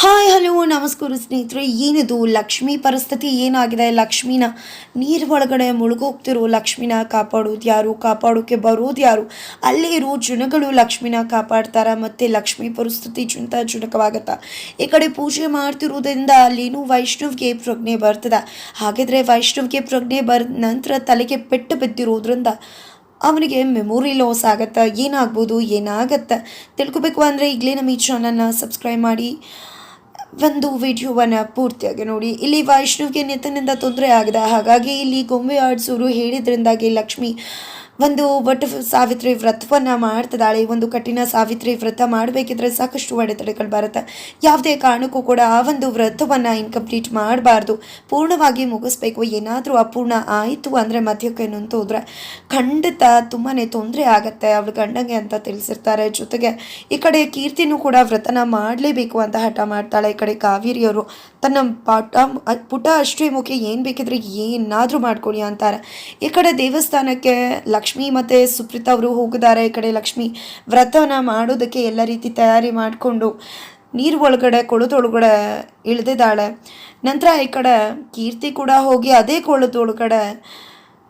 Hi, hello, ನಮಸ್ಕಾರ ಸ್ನೇಹಿತರೆ. ಏನಿದು? ಲಕ್ಷ್ಮಿ ಪರಿಸ್ಥಿತಿ ಏನಾಗಿದೆ? ಲಕ್ಷ್ಮಿನ ನೀರು ಒಳಗಡೆ ಮುಳುಗೋಗ್ತಿರೋ ಲಕ್ಷ್ಮಿನ ಕಾಪಾಡೋದು ಯಾರು? ಕಾಪಾಡೋಕೆ ಬರೋದು ಯಾರು? ಅಲ್ಲೇ ಇರೋ ಜನಗಳು ಲಕ್ಷ್ಮಿನ ಕಾಪಾಡ್ತಾರ, ಮತ್ತು ಲಕ್ಷ್ಮಿ ಪರಿಸ್ಥಿತಿ ಚಿಂತಾಜನಕವಾಗತ್ತಾ? ಈ ಕಡೆ ಪೂಜೆ ಮಾಡ್ತಿರೋದ್ರಿಂದ ಅಲ್ಲೇನು ವೈಷ್ಣವ್ಗೆ ಪ್ರಜ್ಞೆ ಬರ್ತದೆ. ಹಾಗಿದ್ರೆ ವೈಷ್ಣವ್ಗೆ ಪ್ರಜ್ಞೆ ಬರ್ ನಂತರ ತಲೆಗೆ ಪೆಟ್ಟು ಬಿದ್ದಿರೋದ್ರಿಂದ ಅವನಿಗೆ ಮೆಮೊರಿ ಲಾಸ್ ಆಗತ್ತೆ? ಏನಾಗ್ಬೋದು? ಏನಾಗತ್ತೆ? ತಿಳ್ಕೊಬೇಕು ಅಂದರೆ ಈಗಲೇ ನಮ್ಮ ಈ ಚಾನಲ್ನ ಸಬ್ಸ್ಕ್ರೈಬ್ ಮಾಡಿ. ಒಂದು ವಿಡಿಯೋವನ್ನು ಪೂರ್ತಿಯಾಗಿ ನೋಡಿ. ಇಲ್ಲಿ ವೈಷ್ಣುವಿಗೆ ನಿತ್ಯನಿಂದ ತೊಂದರೆ ಆಗಿದೆ. ಹಾಗಾಗಿ ಇಲ್ಲಿ ಗೊಂಬೆ ಆಡಿಸೋರು ಹೇಳಿದ್ರಿಂದಾಗಿ ಲಕ್ಷ್ಮಿ ಒಂದು ಒಟ್ಟು ಸಾವಿತ್ರಿ ವ್ರತವನ್ನು ಮಾಡ್ತಿದ್ದಾಳೆ, ಒಂದು ಕಠಿಣ ಸಾವಿತ್ರಿ ವ್ರತ ಮಾಡಬೇಕಿದ್ರೆ ಸಾಕಷ್ಟು ಅಡೆತಡೆಗಳು ಬರುತ್ತೆ. ಯಾವುದೇ ಕಾರಣಕ್ಕೂ ಕೂಡ ಆ ಒಂದು ವ್ರತವನ್ನು ಇನ್ಕಂಪ್ಲೀಟ್ ಮಾಡಬಾರ್ದು. ಪೂರ್ಣವಾಗಿ ಮುಗಿಸ್ಬೇಕು, ಏನಾದರೂ ಅಪೂರ್ಣ ಆಯಿತು ಅಂದರೆ ಮಧ್ಯಕ್ಕೆ ನಿಂತೋದ್ರೆ ಖಂಡಿತ ತುಂಬಾ ತೊಂದರೆ ಆಗುತ್ತೆ, ಅವಳು ಗಂಡಂಗೆ ಅಂತ ತಿಳಿಸಿರ್ತಾರೆ. ಜೊತೆಗೆ ಈ ಕಡೆ ಕೀರ್ತಿನೂ ಕೂಡ ವ್ರತನ ಮಾಡಲೇಬೇಕು ಅಂತ ಹಠ ಮಾಡ್ತಾಳೆ. ಈ ಕಡೆ ಕಾವೇರಿಯವರು ತನ್ನ ಪಾಠ ಪುಟ ಅಷ್ಟೇ ಏನು ಬೇಕಿದ್ರೆ ಏನಾದರೂ ಮಾಡ್ಕೊಳ್ಳಿ ಅಂತಾರೆ. ಈ ಕಡೆ ದೇವಸ್ಥಾನಕ್ಕೆ ಲಕ್ಷ್ಮಿ ಮತ್ತು ಸುಪ್ರೀತ ಅವರು ಹೋಗಿದ್ದಾರೆ ಈ ಕಡೆ ಲಕ್ಷ್ಮಿ ವ್ರತನ ಮಾಡೋದಕ್ಕೆ ಎಲ್ಲ ರೀತಿ ತಯಾರಿ ಮಾಡಿಕೊಂಡು ನೀರು ಒಳಗಡೆ ಕೊಳದೊಳಗಡೆ ಇಳಿದಿದ್ದಾಳೆ. ನಂತರ ಈ ಕಡೆ ಕೀರ್ತಿ ಕೂಡ ಹೋಗಿ ಅದೇ ಕೊಳದೊಳಗಡೆ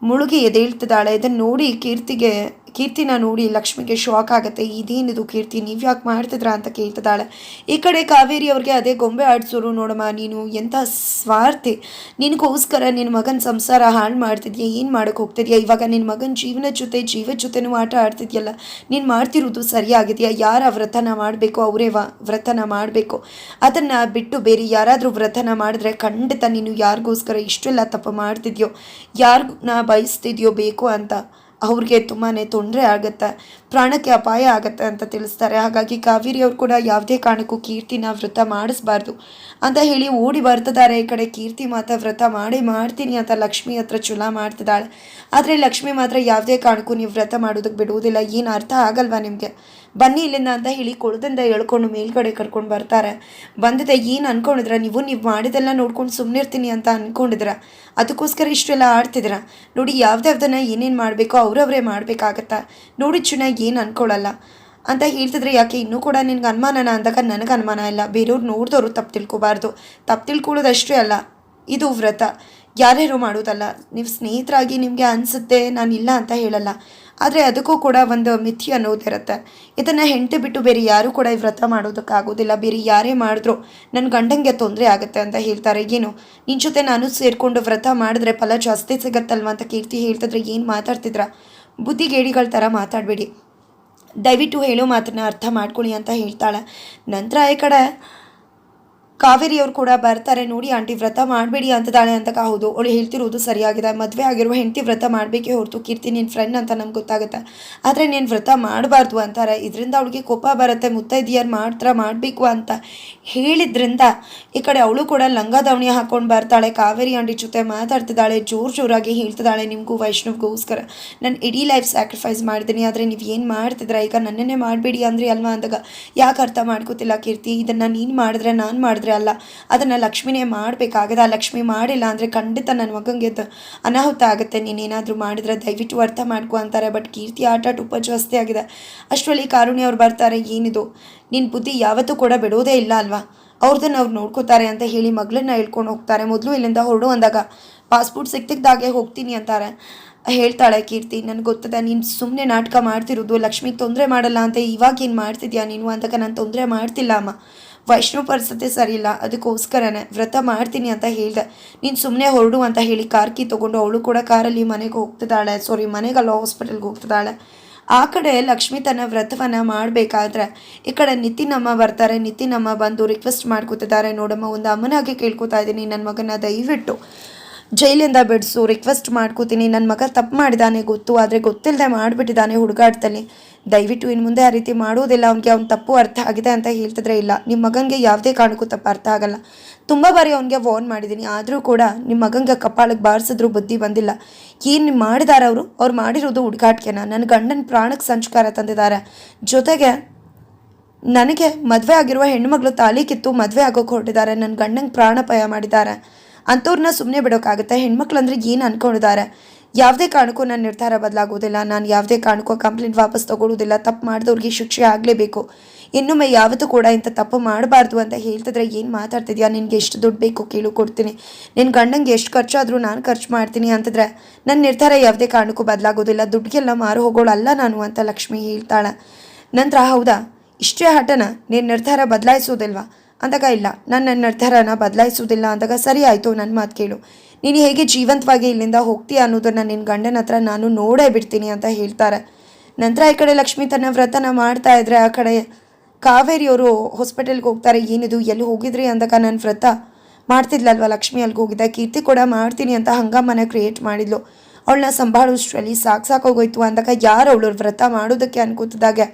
ಮುಳುಗಿ ಎದೇಳ್ತಿದ್ದಾಳೆ ಇದನ್ನು ನೋಡಿ ಕೀರ್ತಿಗೆ, ಕೀರ್ತಿನ ನೋಡಿ ಲಕ್ಷ್ಮಿಗೆ ಶಾಕ್ ಆಗುತ್ತೆ. ಇದೇನಿದು ಕೀರ್ತಿ? ನೀವು ಯಾಕೆ ಮಾಡ್ತಿದ್ರಾ ಅಂತ ಕೇಳ್ತಿದ್ದಾಳೆ. ಈ ಕಡೆ ಕಾವೇರಿ ಅವ್ರಿಗೆ ಅದೇ ಗೊಂಬೆ ಆಡಿಸೋರು, ನೋಡಮ್ಮ, ನೀನು ಎಂಥ ಸ್ವಾರ್ಥಿ. ನಿನಗೋಸ್ಕರ ನಿನ್ನ ಮಗನ ಸಂಸಾರ ಹಾಳು ಮಾಡ್ತಿದ್ಯಾ? ಏನು ಮಾಡೋಕ್ಕೆ ಹೋಗ್ತಿದ್ಯಾ? ಇವಾಗ ನಿನ್ನ ಮಗನ ಜೀವನ ಜೊತೆ ಜೀವ ಜೊತೆನೂ ಆಟ ಆಡ್ತಿದ್ಯಲ್ಲ. ನೀನು ಮಾಡ್ತಿರೋದು ಸರಿಯಾಗಿದೆಯಾ? ಯಾರ ವ್ರತನ ಮಾಡಬೇಕು? ಅವರೇ ವಾ, ವ್ರತನ ಮಾಡಬೇಕು. ಅದನ್ನು ಬಿಟ್ಟು ಬೇರೆ ಯಾರಾದರೂ ವ್ರತನ ಮಾಡಿದ್ರೆ ಖಂಡಿತ ನೀನು ಯಾರಿಗೋಸ್ಕರ ಇಷ್ಟೆಲ್ಲ ತಪ್ಪು ಮಾಡ್ತಿದ್ಯೋ? ಯಾರಿಗನ್ನ ಬಯಸ್ತಿದ್ಯೋ ಬೇಕು ಅಂತ. ಅವ್ರಿಗೆ ತುಂಬಾ ತೊಂದರೆ ಆಗುತ್ತೆ, ಪ್ರಾಣಕ್ಕೆ ಅಪಾಯ ಆಗುತ್ತೆ ಅಂತ ತಿಳಿಸ್ತಾರೆ. ಹಾಗಾಗಿ ಕಾವೇರಿ ಅವರು ಕೂಡ ಯಾವುದೇ ಕಾರಣಕ್ಕೂ ಕೀರ್ತಿನ ವ್ರತ ಮಾಡಿಸ್ಬಾರ್ದು ಅಂತ ಹೇಳಿ ಓಡಿ ಬರ್ತಿದ್ದಾರೆ. ಈ ಕಡೆ ಕೀರ್ತಿ ಮಾತ್ರ ವ್ರತ ಮಾಡಿ ಮಾಡ್ತೀನಿ ಅಂತ ಲಕ್ಷ್ಮಿ ಹತ್ರ ಚುಲ ಮಾಡ್ತಿದ್ದಾಳೆ. ಆದರೆ ಲಕ್ಷ್ಮಿ ಮಾತ್ರ ಯಾವುದೇ ಕಾರಣಕ್ಕೂ ನೀವು ವ್ರತ ಮಾಡೋದಕ್ಕೆ ಬಿಡುವುದಿಲ್ಲ. ಏನು ಅರ್ಥ ಆಗಲ್ವಾ ನಿಮಗೆ? ಬನ್ನಿ ಇಲ್ಲಿಂದ ಅಂತ ಹೇಳಿ ಕೊಳದಿಂದ ಎಳ್ಕೊಂಡು ಮೇಲ್ಗಡೆ ಕರ್ಕೊಂಡು ಬರ್ತಾರೆ. ಬಂದಿದೆ, ಏನು ಅನ್ಕೊಂಡಿದ್ರ? ನೀವು ನೀವು ಮಾಡಿದೆಲ್ಲ ನೋಡ್ಕೊಂಡು ಸುಮ್ಮನಿರ್ತೀನಿ ಅಂತ ಅನ್ಕೊಂಡಿದ್ರ ಅದಕ್ಕೋಸ್ಕರ ಇಷ್ಟೆಲ್ಲ ಆಡ್ತಿದ್ರ ನೋಡಿ, ಯಾವ್ದ್ಯಾವ್ದನ್ನ ಏನೇನು ಮಾಡಬೇಕೋ ಅವ್ರವರೇ ಮಾಡಬೇಕಾಗತ್ತೆ? ನೋಡಿ ಚುನ, ಏನು ಅನ್ಕೊಳ್ಳಲ್ಲ ಅಂತ ಹೇಳ್ತಿದ್ರೆ ಯಾಕೆ? ಇನ್ನೂ ಕೂಡ ನಿನ್ಗೆ ಅನುಮಾನನ? ಅಂದಾಗ ನನಗೆ ಅನುಮಾನ ಇಲ್ಲ. ಬೇರೆಯವ್ರು ನೋಡಿದವರು ತಪ್ಪು ತಿಳ್ಕೊಬಾರ್ದು. ತಪ್ಪು ತಿಳ್ಕೊಳ್ಳೋದಷ್ಟೇ ಅಲ್ಲ. ಇದು ವ್ರತ. ಯಾರ್ಯಾರು ಮಾಡೋದಲ್ಲ. ನೀವು ಸ್ನೇಹಿತರಾಗಿ ನಿಮಗೆ ಅನಿಸುತ್ತೆ, ನಾನು ಇಲ್ಲ ಅಂತ ಹೇಳಲ್ಲ. ಆದರೆ ಅದಕ್ಕೂ ಕೂಡ ಒಂದು ಮಿಥಿ ಅನ್ನೋದಿರುತ್ತೆ ಇದನ್ನು ಹೆಂಡತಿ ಬಿಟ್ಟು ಬೇರೆ ಯಾರೂ ಕೂಡ ಈ ವ್ರತ ಮಾಡೋದಕ್ಕಾಗೋದಿಲ್ಲ. ಬೇರೆ ಯಾರೇ ಮಾಡಿದ್ರು ನನ್ನ ಗಂಡಂಗೆ ತೊಂದರೆ ಆಗುತ್ತೆ ಅಂತ ಹೇಳ್ತಾರೆ. ಏನು? ನಿನ್ನ ಜೊತೆ ನಾನು ಸೇರಿಕೊಂಡು ವ್ರತ ಮಾಡಿದ್ರೆ ಫಲ ಜಾಸ್ತಿ ಸಿಗತ್ತಲ್ವ ಅಂತ ಕೀರ್ತಿ ಹೇಳ್ತಿದ್ರೆ ಏನು ಮಾತಾಡ್ತಿದ್ರ? ಬುದ್ಧಿಗೇಡಿಗಳ ಥರ ಮಾತಾಡಬೇಡಿ. ದಯವಿಟ್ಟು ಹೇಳೋ ಮಾತನ್ನ ಅರ್ಥ ಮಾಡ್ಕೊಳ್ಳಿ ಅಂತ ಹೇಳ್ತಾಳೆ. ನಂತರ ಈ ಕಡೆ ಕಾವೇರಿ ಅವ್ರು ಕೂಡ ಬರ್ತಾರೆ ನೋಡಿ, ಆಂಟಿ ವ್ರತ ಮಾಡಬೇಡಿ ಅಂತದಾಳೆ ಅಂತ ಹೌದು, ಅವಳು ಹೇಳ್ತಿರೋದು ಸರಿಯಾಗಿದೆ, ಮದುವೆ ಆಗಿರುವ ಹೆಂಡತಿ ವ್ರತ ಮಾಡಬೇಕೇ ಹೊರತು ಕೀರ್ತಿ ನಿನ್ನ ಫ್ರೆಂಡ್ ಅಂತ ನಮ್ಗೆ ಗೊತ್ತಾಗುತ್ತೆ. ಆದರೆ ನೀನು ವ್ರತ ಮಾಡಬಾರ್ದು ಅಂತಾರೆ. ಇದರಿಂದ ಅವಳಿಗೆ ಕೋಪ ಬರುತ್ತೆ, ಮುತ್ತೈದಿಯರು ಮಾಡ್ತಾರ ಮಾಡಬೇಕು ಅಂತ ಹೇಳಿದ್ರಿಂದ ಈ ಕಡೆ ಅವಳು ಕೂಡ ಲಂಗ ದಾವಣಿ ಹಾಕೊಂಡು ಬರ್ತಾಳೆ. ಕಾವೇರಿ ಆಂಟಿ ಜೊತೆ ಮಾತಾಡ್ತಿದ್ದಾಳೆ, ಜೋರು ಜೋರಾಗಿ ಹೇಳ್ತಿದ್ದಾಳೆ ನಿಮಗೂ, ವೈಷ್ಣವ್ಗೋಸ್ಕರ. ನಾನು ಇಡೀ ಲೈಫ್ ಸ್ಯಾಕ್ರಿಫೈಸ್ ಮಾಡಿದ್ದೀನಿ, ಆದರೆ ನೀವು ಏನು ಮಾಡ್ತಿದ್ರ ಈಗ ನನ್ನನ್ನೇ ಮಾಡಬೇಡಿ ಅಂದ್ರಿ ಅಲ್ವಾ? ಅಂದಾಗ, ಯಾಕೆ ಅರ್ಥ ಮಾಡ್ಕೋತಿಲ್ಲ ಕೀರ್ತಿ? ಇದನ್ನು ನೀನು ಮಾಡಿದ್ರೆ ನಾನು ಮಾಡಿದ್ರೆ ಅಲ್ಲ, ಅದನ್ನು ಲಕ್ಷ್ಮಿನೇ ಮಾಡಬೇಕಾಗದ ಲಕ್ಷ್ಮಿ ಮಾಡಿಲ್ಲ ಅಂದರೆ ಖಂಡಿತ ನನ್ನ ಅದು ಅನಾಹುತ ಆಗುತ್ತೆ. ನೀನೇನಾದರೂ ಮಾಡಿದ್ರೆ ದಯವಿಟ್ಟು ಅರ್ಥ ಮಾಡ್ಕೊ ಅಂತಾರೆ ಬಟ್ ಕೀರ್ತಿ ಆಟ ಟುಪ್ಪ ಜಾಸ್ತಿ ಆಗಿದೆ. ಅಷ್ಟರಲ್ಲಿ ಕಾರುಣ್ಯ ಅವ್ರು ಬರ್ತಾರೆ, ಏನಿದು? ನಿನ್ನ ಬುದ್ಧಿ ಯಾವತ್ತೂ ಕೂಡ ಬಿಡೋದೇ ಇಲ್ಲ ಅಲ್ವಾ? ಅವ್ರದನ್ನ ಅವ್ರು ನೋಡ್ಕೋತಾರೆ ಅಂತ ಹೇಳಿ ಮಗಳನ್ನ ಹೇಳ್ಕೊಂಡು ಹೋಗ್ತಾರೆ. ಮೊದಲು ಇಲ್ಲಿಂದ ಹೊರಡು ಅಂದಾಗ ಪಾಸ್ಪೋರ್ಟ್ ಸಿಕ್ತಿದ್ದಾಗೆ ಹೋಗ್ತೀನಿ ಅಂತಾರೆ. ಹೇಳ್ತಾಳೆ ಕೀರ್ತಿ, ನನಗೆ ಗೊತ್ತದೆ, ನೀನು ಸುಮ್ಮನೆ ನಾಟಕ ಮಾಡ್ತಿರೋದು ಲಕ್ಷ್ಮಿಗೆ ತೊಂದರೆ ಮಾಡಲ್ಲ ಅಂತ ಇವಾಗ ಏನು ಮಾಡ್ತಿದ್ಯಾ ನೀನು? ಅಂದಾಗ, ನಾನು ತೊಂದರೆ ಮಾಡ್ತಿಲ್ಲ, ಅಮ್ಮ. ವೈಷ್ಣವ ಪರಿಸ್ಥಿತಿ ಸರಿಯಿಲ್ಲ ಅದಕ್ಕೋಸ್ಕರನೇ ವ್ರತ ಮಾಡ್ತೀನಿ ಅಂತ ಹೇಳ್ದೆ. ನೀನು ಸುಮ್ಮನೆ ಹೊರಡು ಅಂತ ಹೇಳಿ ಕಾರ್ ಕಿ ತೊಗೊಂಡು ಅವಳು ಕೂಡ ಕಾರಲ್ಲಿ ಮನೆಗೆ ಹೋಗ್ತಿದ್ದಾಳೆ. ಸಾರಿ ಮನೆಗಲ್ಲ ಹಾಸ್ಪಿಟಲ್ಗೆ ಹೋಗ್ತಿದ್ದಾಳೆ. ಆ ಕಡೆ ಲಕ್ಷ್ಮಿ ತನ್ನ ವ್ರತವನ್ನು ಮಾಡಬೇಕಾದ್ರೆ ಈ ಕಡೆ ನಿತಿನಮ್ಮ ಬರ್ತಾರೆ. ನಿತಿನಮ್ಮ ಬಂದು ರಿಕ್ವೆಸ್ಟ್ ಮಾಡ್ಕೋತಿದ್ದಾರೆ. ನೋಡಮ್ಮ, ಒಂದು ಅಮ್ಮನಾಗೆ ಕೇಳ್ಕೊತಾ ಇದ್ದೀನಿ. ನನ್ನ ಮಗನ ದಯವಿಟ್ಟು. ಜೈಲಿಂದ ಬಿಡಿಸು ರಿಕ್ವೆಸ್ಟ್ ಮಾಡ್ಕೋತೀನಿ. ನನ್ನ ಮಗ ತಪ್ಪು ಮಾಡಿದಾನೆ, ಗೊತ್ತು. ಆದರೆ ಗೊತ್ತಿಲ್ಲದೆ ಮಾಡಿಬಿಟ್ಟಿದ್ದಾನೆ ಹುಡುಗಾಡ್ತಲ್ಲಿ ದಯವಿಟ್ಟು ಇನ್ನು ಮುಂದೆ ಆ ರೀತಿ ಮಾಡೋದಿಲ್ಲ. ಅವನಿಗೆ ಅವ್ನ ತಪ್ಪು ಅರ್ಥ ಆಗಿದೆ ಅಂತ ಹೇಳ್ತಿದ್ರೆ ಇಲ್ಲ. ನಿಮ್ಮ ಮಗನಿಗೆ ಯಾವುದೇ ಕಾರಣಕ್ಕೂ ತಪ್ಪು ಅರ್ಥ ಆಗಲ್ಲ. ತುಂಬ ಬಾರಿ ಅವನಿಗೆ ವಾರ್ನ್ ಮಾಡಿದ್ದೀನಿ ಆದರೂ ಕೂಡ ನಿಮ್ಮ ಮಗನಿಗೆ ಕಪಾಳಕ್ಕೆ ಬಾರಿಸಿದ್ರು ಬುದ್ಧಿ ಬಂದಿಲ್ಲ. ಏನು ಮಾಡಿದಾರ ಅವರು? ಅವ್ರು ಮಾಡಿರೋದು ಹುಡುಗಾಟಿಕೆನ ನನ್ನ ಗಂಡನ ಪ್ರಾಣಕ್ಕೆ ಸಂಸ್ಕಾರ ತಂದಿದ್ದಾರೆ. ಜೊತೆಗೆ ನನಗೆ ಮದುವೆ ಆಗಿರುವ ಹೆಣ್ಣುಮಗಳು ತಾಲೀಕಿತ್ತು, ಮದುವೆ ಆಗೋಕೆ ಹೊರಟಿದ್ದಾರೆ. ನನ್ನ ಗಂಡಂಗೆ ಪ್ರಾಣಾಪಾಯ ಮಾಡಿದ್ದಾರೆ. ಅಂಥವ್ರನ್ನ ಸುಮ್ಮನೆ ಬಿಡೋಕ್ಕಾಗುತ್ತೆ ಹೆಣ್ಮಕ್ಳು ಅಂದರೆ ಏನು ಅಂದ್ಕೊಂಡಿದ್ದಾರೆ ಯಾವುದೇ ಕಾರಣಕ್ಕೂ ನನ್ನ ನಿರ್ಧಾರ ಬದಲಾಗೋದಿಲ್ಲ. ನಾನು ಯಾವುದೇ ಕಾರಣಕ್ಕೂ ಕಂಪ್ಲೇಂಟ್ ವಾಪಸ್ ತಗೊಳ್ಳೋದಿಲ್ಲ ತಪ್ಪು ಮಾಡಿದವ್ರಿಗೆ ಶಿಕ್ಷೆ ಆಗಲೇಬೇಕು. ಇನ್ನೊಮ್ಮೆ ಯಾವತ್ತೂ ಕೂಡ ಇಂಥ ತಪ್ಪು ಮಾಡಬಾರ್ದು ಅಂತ ಹೇಳ್ತಿದ್ರೆ ಏನು ಮಾತಾಡ್ತಿದ್ಯಾ? ನಿನಗೆ ಎಷ್ಟು ದುಡ್ಡು ಬೇಕು ಕೇಳು, ಕೊಡ್ತೀನಿ. ನಿನ್ನ ಗಂಡಂಗೆ ಎಷ್ಟು ಖರ್ಚಾದರೂ ನಾನು ಖರ್ಚು ಮಾಡ್ತೀನಿ ಅಂತಂದರೆ ನನ್ನ ನಿರ್ಧಾರ ಯಾವುದೇ ಕಾರಣಕ್ಕೂ ಬದಲಾಗೋದಿಲ್ಲ. ದುಡ್ಡಿಗೆಲ್ಲ ಮಾರು ಹೋಗೋಳಲ್ಲ ನಾನು ಅಂತ ಲಕ್ಷ್ಮಿ ಹೇಳ್ತಾಳೆ. ನಂತರ ಹೌದಾ? ಇಷ್ಟೇ ಹಠನ? ನಿನ್ನ ನಿರ್ಧಾರ ಬದಲಾಯಿಸೋದಿಲ್ವಾ? ಅಂದಾಗ ಇಲ್ಲ. ನಾನು ನನ್ನ ನಿರ್ಧಾರನ ಬದಲಾಯಿಸೋದಿಲ್ಲ ಅಂದಾಗ ಸರಿ ಆಯಿತು ನನ್ನ ಮಾತು ಕೇಳು. ನೀನು ಹೇಗೆ ಜೀವಂತವಾಗಿ ಇಲ್ಲಿಂದ ಹೋಗ್ತೀಯ ಅನ್ನೋದನ್ನು ನಿನ್ನ ಗಂಡನ ಹತ್ರ ನಾನು ನೋಡೇ ಬಿಡ್ತೀನಿ ಅಂತ ಹೇಳ್ತಾರೆ. ನಂತರ ಈ ಕಡೆ ಲಕ್ಷ್ಮಿ ತನ್ನ ವ್ರತನ ಮಾಡ್ತಾ ಇದ್ರೆ ಆ ಕಡೆ ಕಾವೇರಿಯವರು ಹಾಸ್ಪಿಟಲ್ಗೆ ಹೋಗ್ತಾರೆ. ಏನಿದು, ಎಲ್ಲಿ ಹೋಗಿದ್ರಿ ಅಂದಾಗ ನನ್ನ ವ್ರತ? ಮಾಡ್ತಿದ್ಲಲ್ವ ಲಕ್ಷ್ಮಿ? ಅಲ್ಲಿಗೆ ಹೋಗಿದ್ದ ಕೀರ್ತಿ ಕೂಡ ಮಾಡ್ತೀನಿ ಅಂತ ಹಂಗಾಮನ ಕ್ರಿಯೇಟ್ ಮಾಡಿದ್ಲು. ಅವಳನ್ನ ಸಂಭಾಳಿಸೋಷ್ಟ್ರಲ್ಲಿ ಸಾಕು ಸಾಕೋಗೋಯ್ತು ಅಂದಾಗ ಯಾರು ಅವಳು ವ್ರತ ಮಾಡೋದಕ್ಕೆ ಅನ್ಕೋತಿದ್ದಾಗೆ?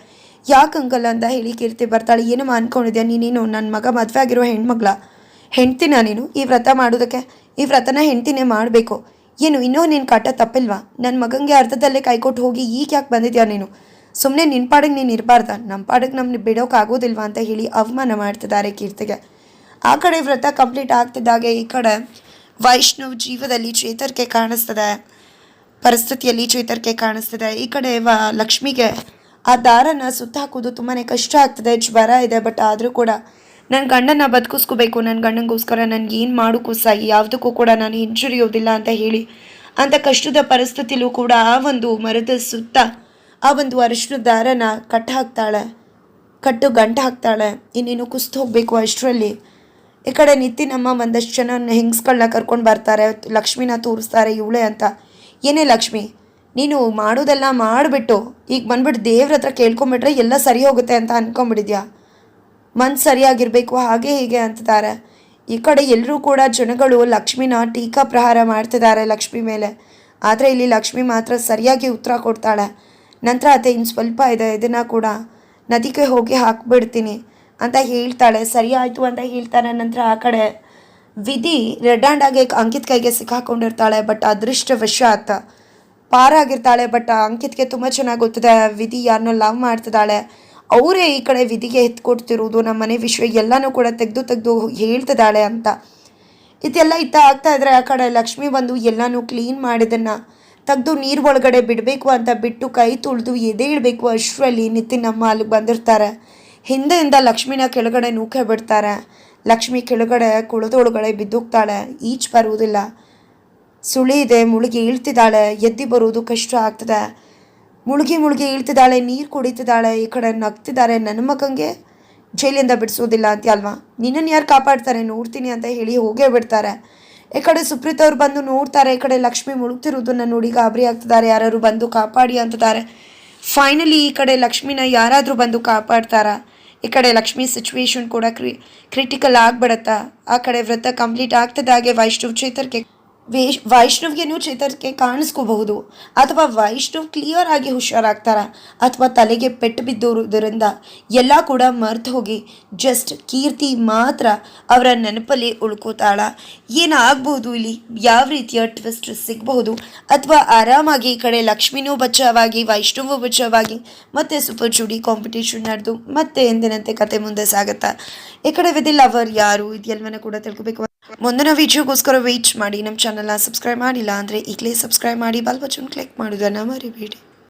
ಯಾಕೆ ಅಂಕಲ್ ಅಂತ ಹೇಳಿ ಕೀರ್ತಿ ಬರ್ತಾಳೆ, ಏನು ಅನ್ಕೊಂಡಿದ್ಯಾ? ನೀನೇನು ನನ್ನ ಮಗ ಮದುವೆ ಆಗಿರೋ ಹೆಣ್ಮಗ್ಳ? ಹೆಂಡ್ತಿನ ನೀನು? ಈ ವ್ರತ ಮಾಡೋದಕ್ಕೆ? ಈ ವ್ರತನ ಹೆಂಡ್ತಿನೇ ಮಾಡಬೇಕು. ಏನು, ಇನ್ನೂ ನೀನು ಕಾಟ ತಪ್ಪಿಲ್ವಾ? ನನ್ನ ಮಗಂಗೆ ಅರ್ಧದಲ್ಲೇ ಕೈಕೊಟ್ಟು ಹೋಗಿ ಈಗ ಯಾಕೆ ಬಂದಿದ್ಯಾ ನೀನು? ಸುಮ್ಮನೆ ನಿನ್ನ ಪಾಡಿಗೆ ನೀನು ಇರಬಾರ್ದ. ನಮ್ಮ ಪಾಡಿಗೆ ನಮ್ಮನ್ನ ಬಿಡೋಕ್ಕಾಗೋದಿಲ್ವಾ ಅಂತ ಹೇಳಿ ಅವಮಾನ ಮಾಡ್ತಿದ್ದಾರೆ ಕೀರ್ತಿಗೆ. ಆ ಕಡೆ ವ್ರತ ಕಂಪ್ಲೀಟ್ ಆಗ್ತಿದ್ದಾಗೆ ಈ ಕಡೆ ವೈಷ್ಣವ್ ಜೀವದಲ್ಲಿ ಚೇತರಿಕೆ ಕಾಣಿಸ್ತದೆ. ಪರಿಸ್ಥಿತಿಯಲ್ಲಿ ಚೇತರಿಕೆ ಕಾಣಿಸ್ತದೆ. ಈ ಕಡೆ ವ ಲಕ್ಷ್ಮಿಗೆ ಆ ದಾರನ ಸುತ್ತ ಹಾಕೋದು ತುಂಬಾ ಕಷ್ಟ ಆಗ್ತದೆ, ಜ್ವರ ಇದೆ ಬಟ್ ಆದರೂ ಕೂಡ ನನ್ನ ಗಂಡನ ಬದುಕಿಸ್ಕೋಬೇಕು ನನ್ನ ಗಂಡನಿಗೋಸ್ಕರ ನನಗೆ ಏನು ಮಾಡೋಕ್ಕೂ ಸಹ ಯಾವುದಕ್ಕೂ ಕೂಡ ನಾನು ಹಿಂಜುರಿಯೋದಿಲ್ಲ ಅಂತ ಹೇಳಿ ಅಂಥ ಕಷ್ಟದ ಪರಿಸ್ಥಿತಿಲೂ ಕೂಡ ಆ ಒಂದು ಮರದ ಸುತ್ತ, ಆ ಒಂದು ಅರಿಶಿನ ದಾರನ ಕಟ್ ಹಾಕ್ತಾಳೆ, ಕಟ್ಟು ಗಂಟು ಹಾಕ್ತಾಳೆ, ಇನ್ನೇನು ಕುಸ್ತು ಹೋಗಬೇಕು ಅಷ್ಟರಲ್ಲಿ. ಈ ಕಡೆ ನಿತಿನಮ್ಮ ಒಂದಷ್ಟು ಜನ ಹೆಂಗ್ಸ್ಗಳನ್ನ ಕರ್ಕೊಂಡು ಬರ್ತಾರೆ, ಲಕ್ಷ್ಮಿನ ತೋರಿಸ್ತಾರೆ ಇವಳೆ ಅಂತ. ಏನೇ ಲಕ್ಷ್ಮಿ ನೀನು ಮಾಡೋದೆಲ್ಲ ಮಾಡಿಬಿಟ್ಟು, ಈಗ ಬಂದ್ಬಿಟ್ಟು ದೇವ್ರ ಹತ್ರ ಕೇಳ್ಕೊಂಬಿಟ್ರೆ ಎಲ್ಲ ಸರಿ ಹೋಗುತ್ತೆ ಅಂತ ಅಂದ್ಕೊಂಬಿಟ್ಟಿದ್ಯಾ ಮನ್ಸು ಸರಿಯಾಗಿರಬೇಕು, ಹಾಗೆ ಹೀಗೆ ಅಂತಿದ್ದಾರೆ. ಈ ಕಡೆ ಎಲ್ಲರೂ ಕೂಡ ಜನಗಳು ಲಕ್ಷ್ಮಿನ ಟೀಕಾ ಪ್ರಹಾರ ಮಾಡ್ತಿದ್ದಾರೆ ಲಕ್ಷ್ಮಿ ಮೇಲೆ. ಆದರೆ ಇಲ್ಲಿ ಲಕ್ಷ್ಮಿ ಮಾತ್ರ ಸರಿಯಾಗಿ ಉತ್ತರ ಕೊಡ್ತಾಳೆ. ನಂತರ ಅತ್ತೆ, ಇನ್ನು ಸ್ವಲ್ಪ ಇದೆ, ಇದನ್ನು ಕೂಡ ನದಿಗೆ ಹೋಗಿ ಹಾಕ್ಬಿಡ್ತೀನಿ ಅಂತ ಹೇಳ್ತಾಳೆ. ಸರಿ ಆಯಿತು ಅಂತ ಹೇಳ್ತಾರೆ ನಂತರ ಆ ಕಡೆ ವಿಧಿ ರೆಡ್ ಹ್ಯಾಂಡಾಗಿ ಅಂಕಿತ್ ಕೈಗೆ ಸಿಕ್ಕಾಕೊಂಡಿರ್ತಾಳೆ, ಬಟ್ ಅದೃಷ್ಟವಶಾತ್ ಪಾರಾಗಿರ್ತಾಳೆ ಬಟ್ ಅಂಕಿತ್ಗೆ ತುಂಬ ಚೆನ್ನಾಗಿ ಗೊತ್ತಿದೆ, ವಿಧಿ ಯಾರನ್ನೋ ಲವ್ ಮಾಡ್ತಿದ್ದಾಳೆ. ಅವರೇ ಈ ಕಡೆ ವಿಧಿಗೆ ಎತ್ಕೊಡ್ತಿರೋದು, ನಮ್ಮ ಮನೆ ವಿಶ್ವ ಎಲ್ಲನೂ ಕೂಡ ತೆಗೆದು ತೆಗೆದು ಹೇಳ್ತಿದ್ದಾಳೆ ಅಂತ. ಇದೆಲ್ಲ ಇತ್ತ ಆಗ್ತಾ ಇದ್ರೆ ಆ ಕಡೆ ಲಕ್ಷ್ಮಿ ಬಂದು ಎಲ್ಲನೂ ಕ್ಲೀನ್ ಮಾಡಿದನ್ನ ತೆಗೆದು ನೀರು ಒಳಗಡೆ ಬಿಡಬೇಕು ಅಂತ ಬಿಟ್ಟು ಕೈ ತುಳಿದು ಎದೆ ಇಡಬೇಕು ಅಷ್ಟರಲ್ಲಿ ನಿತಿನಮ್ಮ ಅಲ್ಲಿಗೆ ಬಂದಿರ್ತಾರೆ. ಹಿಂದೆಯಿಂದ ಲಕ್ಷ್ಮಿನ ಕೆಳಗಡೆ ನೂಕೆ ಬಿಡ್ತಾರೆ. ಲಕ್ಷ್ಮಿ ಕೆಳಗಡೆ ಕುಳದೊಳಗಡೆ ಬಿದ್ದೋಗ್ತಾಳೆ, ಈಚ್ ಬರುವುದಿಲ್ಲ. ಸುಳಿ ಇದೆ ಮುಳುಗಿ ಇಳ್ತಿದ್ದಾಳೆ, ಎದ್ದು ಬರುವುದು ಕಷ್ಟ ಆಗ್ತದೆ. ಮುಳುಗಿ ಮುಳುಗಿ ಇಳ್ತಿದ್ದಾಳೆ, ನೀರು ಕುಡಿತಿದ್ದಾಳೆ, ಈ ಕಡೆ ನಗ್ತಿದ್ದಾರೆ, ನನ್ನ ಮಗಂಗೆ ಜೈಲಿಂದ ಬಿಡಿಸೋದಿಲ್ಲ ಅಂತ ಅಲ್ವಾ ನಿನ್ನನ್ನು ಯಾರು ಕಾಪಾಡ್ತಾರೆ? ನೋಡ್ತೀನಿ ಅಂತ ಹೇಳಿ ಹೋಗೇ ಬಿಡ್ತಾರೆ. ಈ ಕಡೆ ಸುಪ್ರೀತ್ ಅವ್ರು ಬಂದು ನೋಡ್ತಾರೆ, ಈ ಕಡೆ ಲಕ್ಷ್ಮಿ ಮುಳುಗ್ತಿರೋದನ್ನ ನೋಡಿ ಗಾಬರಿ ಆಗ್ತಿದ್ದಾರೆ ಯಾರು ಬಂದು ಕಾಪಾಡಿ ಅಂತಿದ್ದಾರೆ. ಫೈನಲಿ ಈ ಕಡೆ ಲಕ್ಷ್ಮಿನ ಯಾರಾದರೂ ಬಂದು ಕಾಪಾಡ್ತಾರ? ಈ ಕಡೆ ಲಕ್ಷ್ಮಿ ಸಿಚುವೇಶನ್ ಕೂಡ ಕ್ರಿ ಕ್ರಿಟಿಕಲ್ ಆಗಿಬಿಡತ್ತಾ? ಆ ಕಡೆ ವ್ರತ ಕಂಪ್ಲೀಟ್ ಆಗ್ತದಾಗೆ ವೈಷ್ಣವ್ ಚೇತರ್ಗೆ ವೇಶ್ ವೈಷ್ಣವ್ಗೆನೂ ಚೇತರಿಕೆ ಕಾಣಿಸ್ಕೋಬಹುದು ಅಥವಾ ವೈಷ್ಣವ್ ಕ್ಲಿಯರ್ ಆಗಿ ಹುಷಾರಾಗ್ತಾರ ಅಥವಾ ತಲೆಗೆ ಪೆಟ್ಟು ಬಿದ್ದಿರೋದ್ರಿಂದ ಎಲ್ಲ ಕೂಡ ಮರ್ತು ಹೋಗಿ ಜಸ್ಟ್ ಕೀರ್ತಿ ಮಾತ್ರ ಅವರ ನೆನಪಲ್ಲಿ ಉಳ್ಕೋತಾಳ? ಏನಾಗ್ಬೋದು ಇಲ್ಲಿ? ಯಾವ ರೀತಿಯ ಟ್ವಿಸ್ಟ್ ಸಿಗಬಹುದು? ಅಥವಾ ಆರಾಮಾಗಿ ಈ ಕಡೆ ಲಕ್ಷ್ಮಿನೂ ಬಚ್ಚವಾಗಿ, ವೈಷ್ಣವೂ ಬಚ್ಚವಾಗಿ, ಮತ್ತೆ ಸೂಪರ್ ಚೂಡಿ ಕಾಂಪಿಟೇಷನ್ ನಡೆದು ಮತ್ತೆ ಎಂದಿನಂತೆ ಕತೆ ಮುಂದೆ ಸಾಗುತ್ತಾ? ಈ ಕಡೆ ವಿದಿಲ್ ಲವರ್ ಯಾರು? ಇದೆಲ್ಲವನ್ನ ಕೂಡ ತಿಳ್ಕೊಬೇಕು. ಮುಂದಿನ ವಿಡಿಯೋಗೋಸ್ಕರ ವೆಯ್ಟ್ ಮಾಡಿ, ನಮ್ಮ ಚಾನಲ್ನ ಸಬ್ಸ್ಕ್ರೈಬ್ ಮಾಡಿಲ್ಲ ಅಂದರೆ ಈಗಲೇ ಸಬ್ಸ್ಕ್ರೈಬ್ ಮಾಡಿ ಬಲ್ ಬಚ್ಚನ್ ಕ್ಲಿಕ್ ಮಾಡೋದನ್ನು ಮರಿಬೇಡಿ.